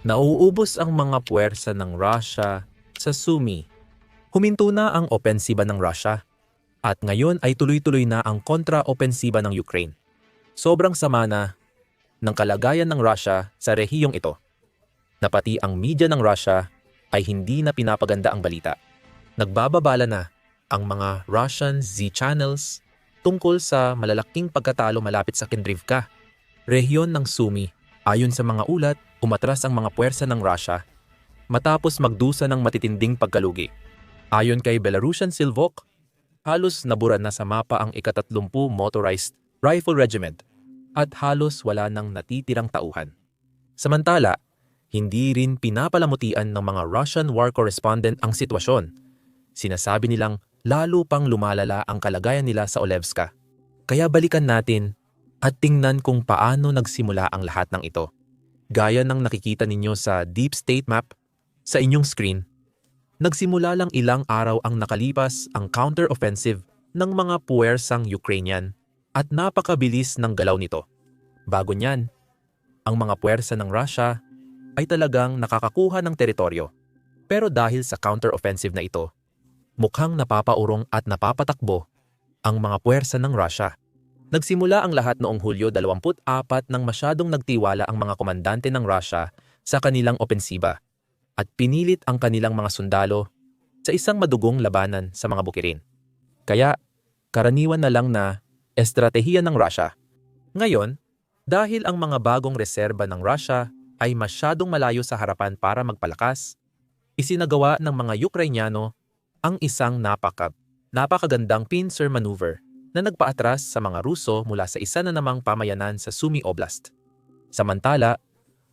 Nauubos ang mga puwersa ng Russia sa Sumi. Huminto na ang opensiba ng Russia at ngayon ay tuloy-tuloy na ang kontra-opensiba ng Ukraine. Sobrang sama na ng kalagayan ng Russia sa rehiyong ito na pati ang media ng Russia ay hindi na pinapaganda ang balita. Nagbababala na ang mga Russian Z-channels tungkol sa malalaking pagkatalo malapit sa Kendrivka, rehiyon ng Sumi. Ayon sa mga ulat, umatras ang mga puwersa ng Russia matapos magdusa ng matitinding pagkalugi. Ayon kay Belarusian Silvok, halos nabura na sa mapa ang ikatatlumpu Motorized Rifle Regiment at halos wala nang natitirang tauhan. Samantala, hindi rin pinapalamutian ng mga Russian war correspondent ang sitwasyon. Sinasabi nilang lalo pang lumalala ang kalagayan nila sa Olevska. Kaya balikan natin at tingnan kung paano nagsimula ang lahat ng ito. Gaya ng nakikita ninyo sa Deep State Map sa inyong screen, nagsimula lang ilang araw ang nakalipas ang counter-offensive ng mga puwersang Ukrainian at napakabilis ng galaw nito. Bago niyan, ang mga puwersa ng Russia ay talagang nakakakuha ng teritoryo. Pero dahil sa counter-offensive na ito, mukhang napapaurong at napapatakbo ang mga puwersa ng Russia. Nagsimula ang lahat noong Hulyo 24 nang masyadong nagtiwala ang mga komandante ng Russia sa kanilang opensiba at pinilit ang kanilang mga sundalo sa isang madugong labanan sa mga bukirin. Kaya karaniwan na lang na estratehiya ng Russia. Ngayon, dahil ang mga bagong reserba ng Russia ay masyadong malayo sa harapan para magpalakas, isinagawa ng mga Ukrainyano ang isang napaka, napakagandang pincer maneuver na nagpaatras sa mga Ruso mula sa isa na namang pamayanan sa Sumy Oblast. Samantala,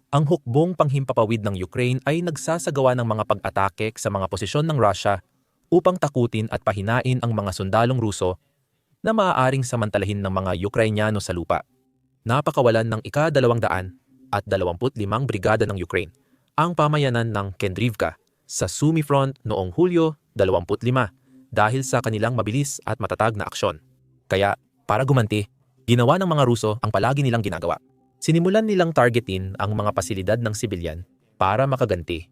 ang hukbong panghimpapawid ng Ukraine ay nagsasagawa ng mga pag-atake sa mga posisyon ng Russia upang takutin at pahinain ang mga sundalong Ruso na maaaring samantalahin ng mga Ukrainyano sa lupa. Napakawalan ng ika-200 at 25 brigada ng Ukraine ang pamayanan ng Kendrivka sa Sumy Front noong Hulyo 25 dahil sa kanilang mabilis at matatag na aksyon. Kaya, para gumanti, ginawa ng mga Ruso ang palagi nilang ginagawa. Sinimulan nilang targetin ang mga pasilidad ng sibilyan para makaganti.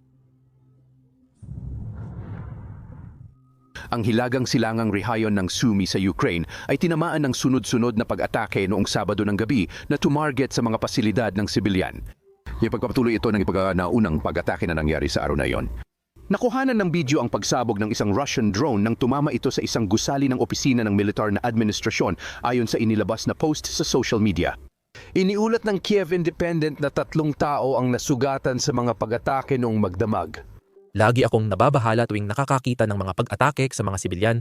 Ang hilagang silangang rehayon ng Sumy sa Ukraine ay tinamaan ng sunod-sunod na pag-atake noong Sabado ng gabi na tumarget sa mga pasilidad ng sibilyan. Ipagpapatuloy ito ng ipagnaunang pag-atake na nangyari sa araw na iyon. Nakuhanan ng video ang pagsabog ng isang Russian drone nang tumama ito sa isang gusali ng opisina ng militar na administrasyon ayon sa inilabas na post sa social media. Iniulat ng Kiev Independent na tatlong tao ang nasugatan sa mga pag-atake noong magdamag. Lagi akong nababahala tuwing nakakakita ng mga pag-atake sa mga sibilyan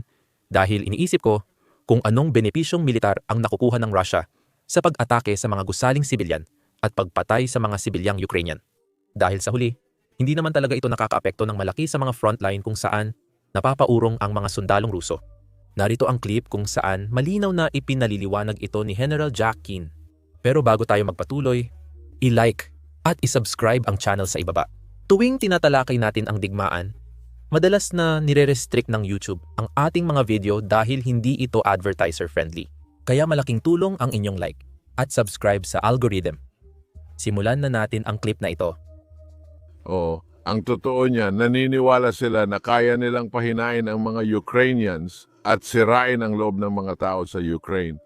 dahil iniisip ko kung anong benepisyong militar ang nakukuha ng Russia sa pag-atake sa mga gusaling sibilyan at pagpatay sa mga sibilyang Ukrainian. Dahil sa huli, hindi naman talaga ito nakakaapekto ng malaki sa mga frontline kung saan napapaurong ang mga sundalong Ruso. Narito ang clip kung saan malinaw na ipinaliliwanag ito ni General Jack Keane. Pero bago tayo magpatuloy, i-like at i-subscribe ang channel sa ibaba. Tuwing tinatalakay natin ang digmaan, madalas na nire-restrict ng YouTube ang ating mga video dahil hindi ito advertiser-friendly. Kaya malaking tulong ang inyong like at subscribe sa algorithm. Simulan na natin ang clip na ito. Oo. Ang totoo niya, naniniwala sila na kaya nilang pahinain ang mga Ukrainians at sirain ang loob ng mga tao sa Ukraine.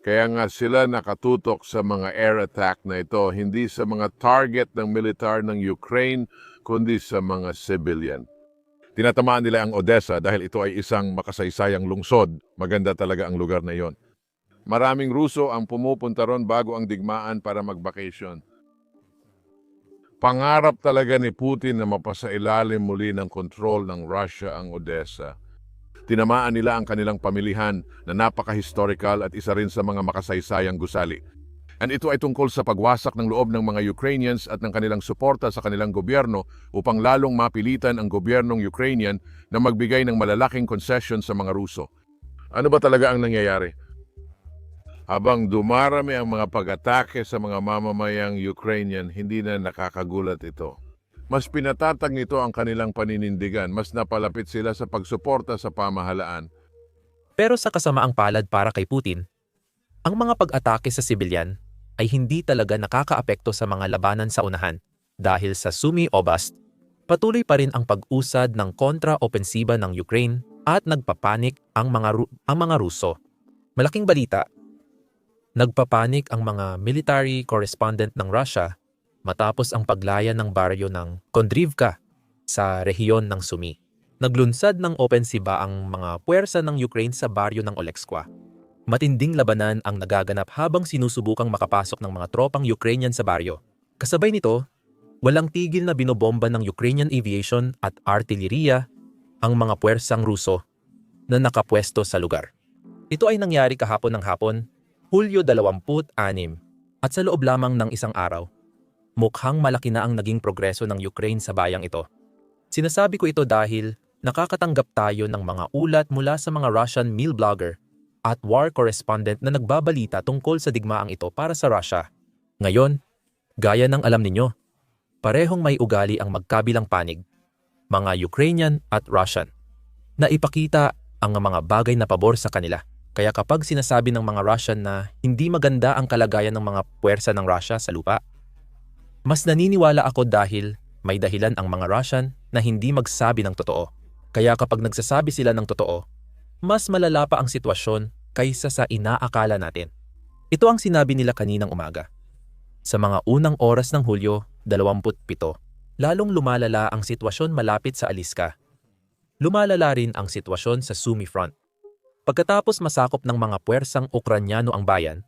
Kaya nga sila nakatutok sa mga air attack na ito, hindi sa mga target ng militar ng Ukraine, kundi sa mga civilian. Tinatamaan nila ang Odessa dahil ito ay isang makasaysayang lungsod. Maganda talaga ang lugar na iyon. Maraming Ruso ang pumupunta ron bago ang digmaan para mag-vacation. Pangarap talaga ni Putin na mapasailalim muli ng kontrol ng Russia ang Odessa. Tinamaan nila ang kanilang pamilihan na napaka-historical at isa rin sa mga makasaysayang gusali. And ito ay tungkol sa pagwasak ng loob ng mga Ukrainians at ng kanilang suporta sa kanilang gobyerno upang lalong mapilitan ang gobyernong Ukrainian na magbigay ng malalaking concession sa mga Ruso. Ano ba talaga ang nangyayari? Habang dumarami ang mga pag-atake sa mga mamamayang Ukrainian, hindi na nakakagulat ito. Mas pinatatag nito ang kanilang paninindigan, mas napalapit sila sa pagsuporta sa pamahalaan. Pero sa kasamaang palad para kay Putin, ang mga pag-atake sa sibilyan ay hindi talaga nakakaapekto sa mga labanan sa unahan Dahil sa Sumy Oblast, patuloy pa rin ang pag-usad ng kontra-opensiba ng Ukraine at nagpapanik ang mga, Ru- ang mga Ruso. Malaking balita, nagpapanik ang mga military correspondent ng Russia matapos ang paglaya ng baryo ng Kondrivka sa rehiyon ng Sumy. Naglunsad ng opensiba ang mga puwersa ng Ukraine sa baryo ng Olekskwa. Matinding labanan ang nagaganap habang sinusubukang makapasok ng mga tropang Ukrainian sa baryo. Kasabay nito, walang tigil na binobomba ng Ukrainian aviation at artilleriya ang mga puwersang Ruso na nakapwesto sa lugar. Ito ay nangyari kahapon ng hapon, Hulyo 26, at sa loob lamang ng isang araw. Mukhang malaki na ang naging progreso ng Ukraine sa bayang ito. Sinasabi ko ito dahil nakakatanggap tayo ng mga ulat mula sa mga Russian meal blogger at war correspondent na nagbabalita tungkol sa digmaang ito para sa Russia. Ngayon, gaya ng alam ninyo, parehong may ugali ang magkabilang panig, mga Ukrainian at Russian, na ipakita ang mga bagay na pabor sa kanila. Kaya kapag sinasabi ng mga Russian na hindi maganda ang kalagayan ng mga puwersa ng Russia sa lupa, mas naniniwala ako dahil may dahilan ang mga Russian na hindi magsabi ng totoo. Kaya kapag nagsasabi sila ng totoo, mas malala pa ang sitwasyon kaysa sa inaakala natin. Ito ang sinabi nila kaninang umaga. Sa mga unang oras ng Hulyo 27, lalong lumalala ang sitwasyon malapit sa Aliska. Lumalala rin ang sitwasyon sa Sumy Front. Pagkatapos masakop ng mga puwersang Ukranyano ang bayan,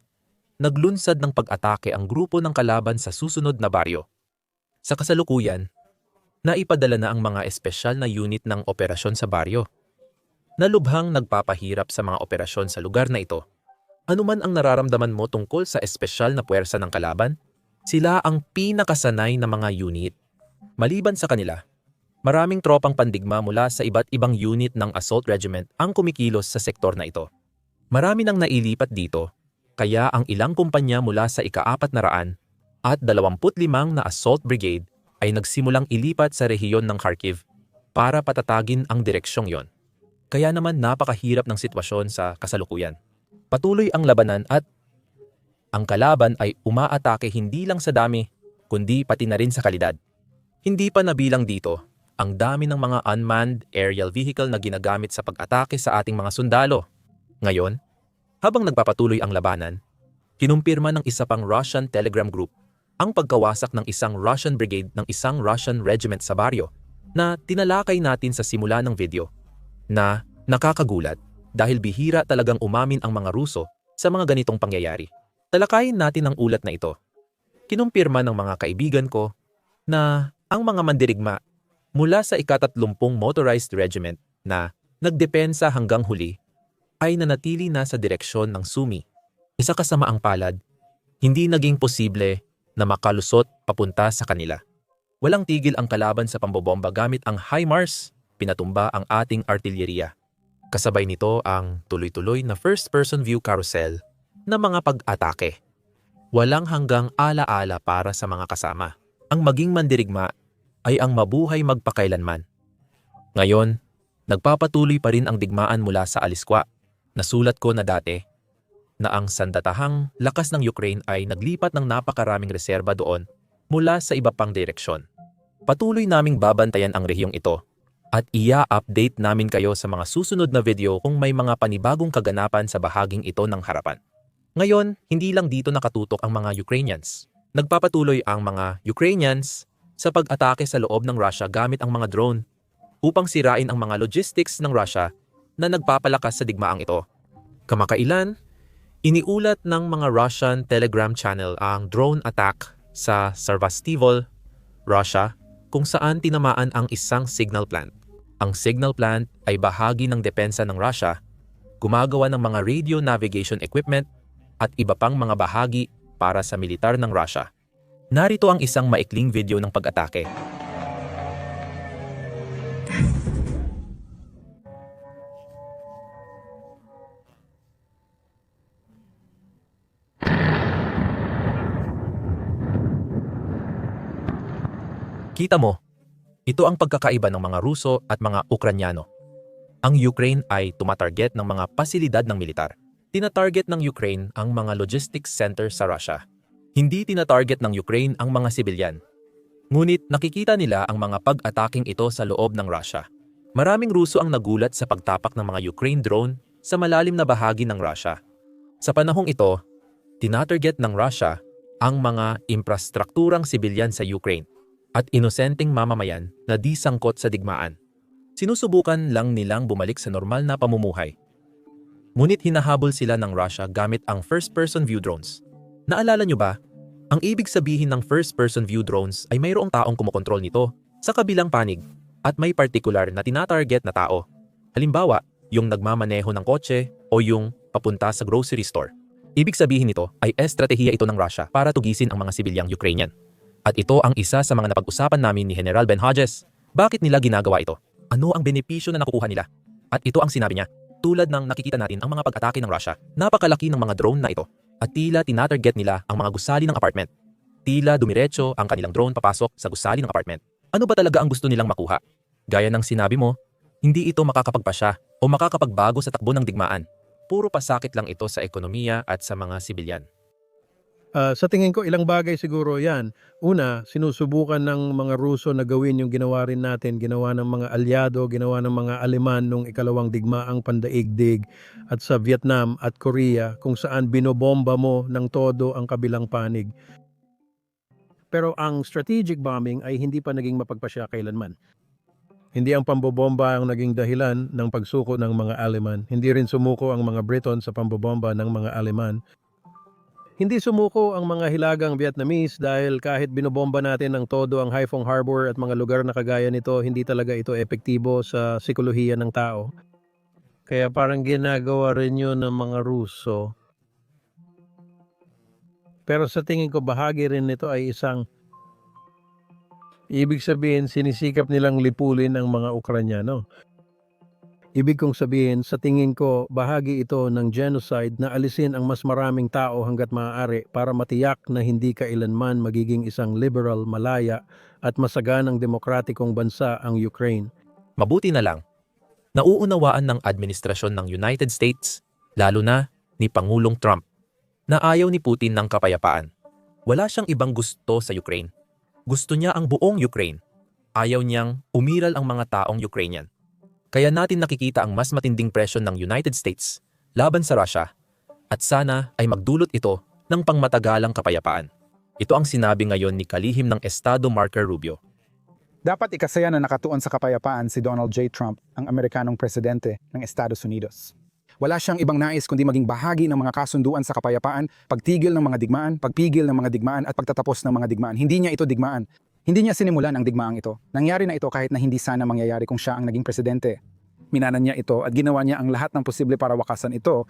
naglunsad ng pag-atake ang grupo ng kalaban sa susunod na baryo. Sa kasalukuyan, naipadala na ang mga espesyal na unit ng operasyon sa baryo. Nalubhang nagpapahirap sa mga operasyon sa lugar na ito. Ano man ang nararamdaman mo tungkol sa espesyal na puwersa ng kalaban, sila ang pinakasanay na mga unit. Maliban sa kanila, maraming tropang pandigma mula sa iba't ibang unit ng assault regiment ang kumikilos sa sektor na ito. Marami nang nailipat dito, kaya ang ilang kumpanya mula sa ikaapat na raan at 25 na assault brigade ay nagsimulang ilipat sa rehiyon ng Kharkiv para patatagin ang direksyong yon. Kaya naman napakahirap ng sitwasyon sa kasalukuyan. Patuloy ang labanan at ang kalaban ay umaatake hindi lang sa dami, kundi pati na rin sa kalidad. Hindi pa nabilang dito ang dami ng mga unmanned aerial vehicle na ginagamit sa pag-atake sa ating mga sundalo. Ngayon, habang nagpapatuloy ang labanan, kinumpirma ng isa pang Russian telegram group ang pagkawasak ng isang Russian brigade ng isang Russian regiment sa baryo na tinalakay natin sa simula ng video na nakakagulat dahil bihira talagang umamin ang mga Ruso sa mga ganitong pangyayari. Talakayin natin ang ulat na ito. Kinumpirma ng mga kaibigan ko na ang mga mandirigma mula sa ikatatlumpung Motorized Regiment na nagdepensa hanggang huli ay nanatili na sa direksyon ng Sumi. Isa kasamaang palad, hindi naging posible na makalusot papunta sa kanila. Walang tigil ang kalaban sa pambobomba gamit ang HIMARS, pinatumba ang ating artilleriya. Kasabay nito ang tuloy-tuloy na first-person view carousel na mga pag-atake. Walang hanggang ala-ala para sa mga kasama. Ang maging mandirigma ay ang mabuhay magpakailanman. Ngayon, nagpapatuloy pa rin ang digmaan mula sa Aliskwa. Nasulat ko na dati na ang sandatahang lakas ng Ukraine ay naglipat ng napakaraming reserba doon mula sa iba pang direksyon. Patuloy naming babantayan ang rehiyong ito at iya-update namin kayo sa mga susunod na video kung may mga panibagong kaganapan sa bahaging ito ng harapan. Ngayon, hindi lang dito nakatutok ang mga Ukrainians. Nagpapatuloy ang mga Ukrainians sa pag-atake sa loob ng Russia gamit ang mga drone upang sirain ang mga logistics ng Russia na nagpapalakas sa digmaang ito. Kamakailan, iniulat ng mga Russian Telegram channel ang drone attack sa Sarvastivol, Russia, kung saan tinamaan ang isang signal plant. Ang signal plant ay bahagi ng depensa ng Russia, gumagawa ng mga radio navigation equipment at iba pang mga bahagi para sa militar ng Russia. Narito ang isang maikling video ng pag-atake. Kita mo, ito ang pagkakaiba ng mga Ruso at mga Ukranyano. Ang Ukraine ay tumatarget ng mga pasilidad ng militar. Tinatarget ng Ukraine ang mga logistics center sa Russia. Hindi tinatarget ng Ukraine ang mga sibilyan. Ngunit nakikita nila ang mga pag-ataking ito sa loob ng Russia. Maraming Ruso ang nagulat sa pagtapak ng mga Ukraine drone sa malalim na bahagi ng Russia. Sa panahong ito, tinatarget ng Russia ang mga infrastrukturang sibilyan sa Ukraine at inosenteng mamamayan na di sangkot sa digmaan. Sinusubukan lang nilang bumalik sa normal na pamumuhay. Ngunit hinahabol sila ng Russia gamit ang first-person view drones. Naalala nyo ba? Ang ibig sabihin ng first-person view drones ay mayroong taong kumokontrol nito sa kabilang panig at may particular na tinatarget na tao. Halimbawa, yung nagmamaneho ng kotse o yung papunta sa grocery store. Ibig sabihin nito ay estratehiya ito ng Russia para tugisin ang mga sibilyang Ukrainian. At ito ang isa sa mga napag-usapan namin ni General Ben Hodges. Bakit nila ginagawa ito? Ano ang benepisyo na nakukuha nila? At ito ang sinabi niya. Tulad ng nakikita natin ang mga pag-atake ng Russia, napakalaki ng mga drone na ito. At tila tinatarget nila ang mga gusali ng apartment. Tila dumiretso ang kanilang drone papasok sa gusali ng apartment. Ano ba talaga ang gusto nilang makuha? Gaya ng sinabi mo, hindi ito makakapagpasya o makakapagbago sa takbo ng digmaan. Puro pasakit lang ito sa ekonomiya at sa mga sibilyan. Ah, sa tingin ko, ilang bagay siguro yan. Una, sinusubukan ng mga Ruso na gawin yung ginawa rin natin, ginawa ng mga alyado, ginawa ng mga Aleman nung ikalawang digmaang pandaigdig at sa Vietnam at Korea kung saan binobomba mo ng todo ang kabilang panig. Pero ang strategic bombing ay hindi pa naging mapagpasya kailanman. Hindi ang pambobomba ang naging dahilan ng pagsuko ng mga Aleman. Hindi rin sumuko ang mga Briton sa pambobomba ng mga Aleman. Hindi sumuko ang mga hilagang Vietnamese dahil kahit binobomba natin ng todo ang Haiphong Harbor at mga lugar na kagaya nito, hindi talaga ito epektibo sa sikolohiya ng tao. Kaya parang ginagawa rin yun ng mga Ruso. Pero sa tingin ko bahagi rin nito ay isang ibig sabihin sinisikap nilang lipulin ang mga Ukranyano. Ibig kong sabihin, sa tingin ko, bahagi ito ng genocide na alisin ang mas maraming tao hanggat maaari para matiyak na hindi kailanman magiging isang liberal, malaya at masaganang demokratikong bansa ang Ukraine. Mabuti na lang, nauunawaan ng administrasyon ng United States, lalo na ni Pangulong Trump, na ayaw ni Putin ng kapayapaan. Wala siyang ibang gusto sa Ukraine. Gusto niya ang buong Ukraine. Ayaw niyang umiral ang mga taong Ukrainian. Kaya natin nakikita ang mas matinding presyon ng United States laban sa Russia at sana ay magdulot ito ng pangmatagalang kapayapaan. Ito ang sinabi ngayon ni kalihim ng Estado Marco Rubio. Dapat ikasaya na nakatuon sa kapayapaan si Donald J. Trump, ang Amerikanong presidente ng Estados Unidos. Wala siyang ibang nais kundi maging bahagi ng mga kasunduan sa kapayapaan, pagtigil ng mga digmaan, pagpigil ng mga digmaan at pagtatapos ng mga digmaan. Hindi niya ito digmaan. Hindi niya sinimulan ang digmaang ito. Nangyari na ito kahit na hindi sana mangyayari kung siya ang naging presidente. Minanan niya ito at ginawa niya ang lahat ng posible para wakasan ito.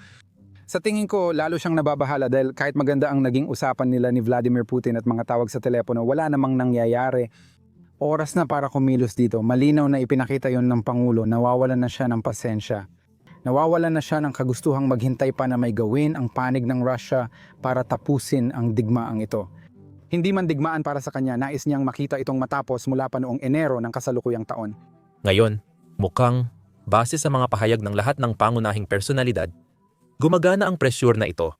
Sa tingin ko, lalo siyang nababahala dahil kahit maganda ang naging usapan nila ni Vladimir Putin at mga tawag sa telepono, wala namang nangyayari. Oras na para kumilos dito. Malinaw na ipinakita yon ng Pangulo. Nawawalan na siya ng pasensya. Nawawalan na siya ng kagustuhang maghintay pa na may gawin ang panig ng Russia para tapusin ang digmaang ito. Hindi man digmaan para sa kanya, nais niyang makita itong matapos mula pa noong Enero ng kasalukuyang taon. Ngayon, mukhang, base sa mga pahayag ng lahat ng pangunahing personalidad, gumagana ang presyur na ito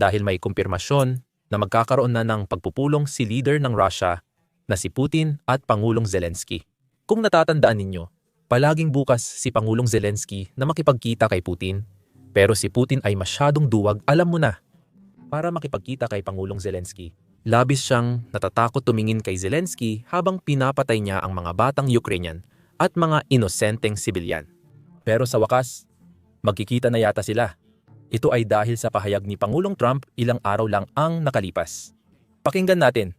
dahil may kumpirmasyon na magkakaroon na ng pagpupulong si leader ng Russia na si Putin at Pangulong Zelensky. Kung natatandaan ninyo, palaging bukas si Pangulong Zelensky na makipagkita kay Putin, pero si Putin ay masyadong duwag, alam mo na. Para makipagkita kay Pangulong Zelensky, labis siyang natatakot tumingin kay Zelensky habang pinapatay niya ang mga batang Ukrainian at mga inosenteng sibilyan. Pero sa wakas, magkikita na yata sila. Ito ay dahil sa pahayag ni Pangulong Trump ilang araw lang ang nakalipas. Pakinggan natin.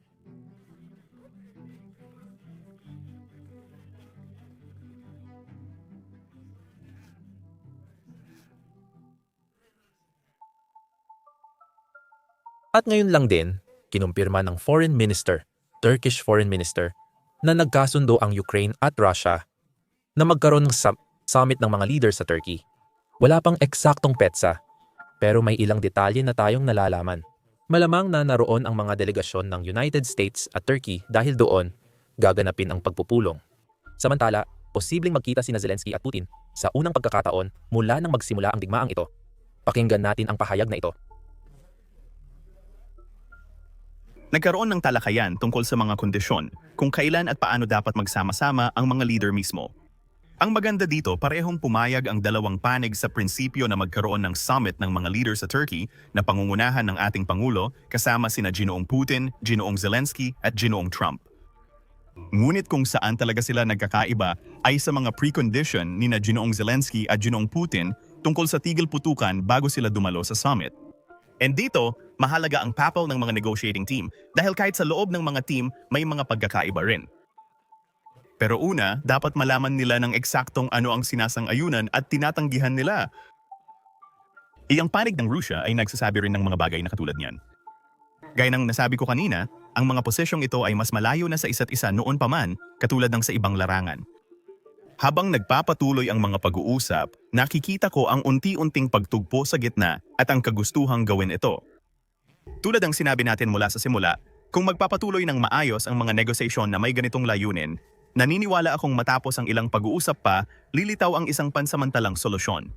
At ngayon lang din, kinumpirma ng Foreign Minister, Turkish Foreign Minister, na nagkasundo ang Ukraine at Russia na magkaroon ng sum- summit ng mga leaders sa Turkey. Wala pang eksaktong petsa, pero may ilang detalye na tayong nalalaman. Malamang na naroon ang mga delegasyon ng United States at Turkey dahil doon gaganapin ang pagpupulong. Samantala, posibleng magkita sina Zelensky at Putin sa unang pagkakataon mula nang magsimula ang digmaang ito. Pakinggan natin ang pahayag na ito. Nagkaroon ng talakayan tungkol sa mga kondisyon kung kailan at paano dapat magsama-sama ang mga leader mismo. Ang maganda dito, parehong pumayag ang dalawang panig sa prinsipyo na magkaroon ng summit ng mga leader sa Turkey na pangungunahan ng ating Pangulo kasama sina Ginoong Putin, Ginoong Zelensky at Ginoong Trump. Ngunit kung saan talaga sila nagkakaiba ay sa mga precondition ni na Ginoong Zelensky at Ginoong Putin tungkol sa tigil putukan bago sila dumalo sa summit. And dito, mahalaga ang papel ng mga negotiating team dahil kahit sa loob ng mga team may mga pagkakaiba rin. Pero una, dapat malaman nila ng eksaktong ano ang sinasang-ayunan at tinatanggihan nila. Iyang panig ng Russia ay nagsasabi rin ng mga bagay na katulad niyan. Gaya ng nasabi ko kanina, ang mga posisyong ito ay mas malayo na sa isa't isa noon pa man katulad ng sa ibang larangan. Habang nagpapatuloy ang mga pag-uusap, nakikita ko ang unti-unting pagtugpo sa gitna at ang kagustuhang gawin ito. Tulad ng sinabi natin mula sa simula, kung magpapatuloy ng maayos ang mga negosasyon na may ganitong layunin, naniniwala akong matapos ang ilang pag-uusap pa, lilitaw ang isang pansamantalang solusyon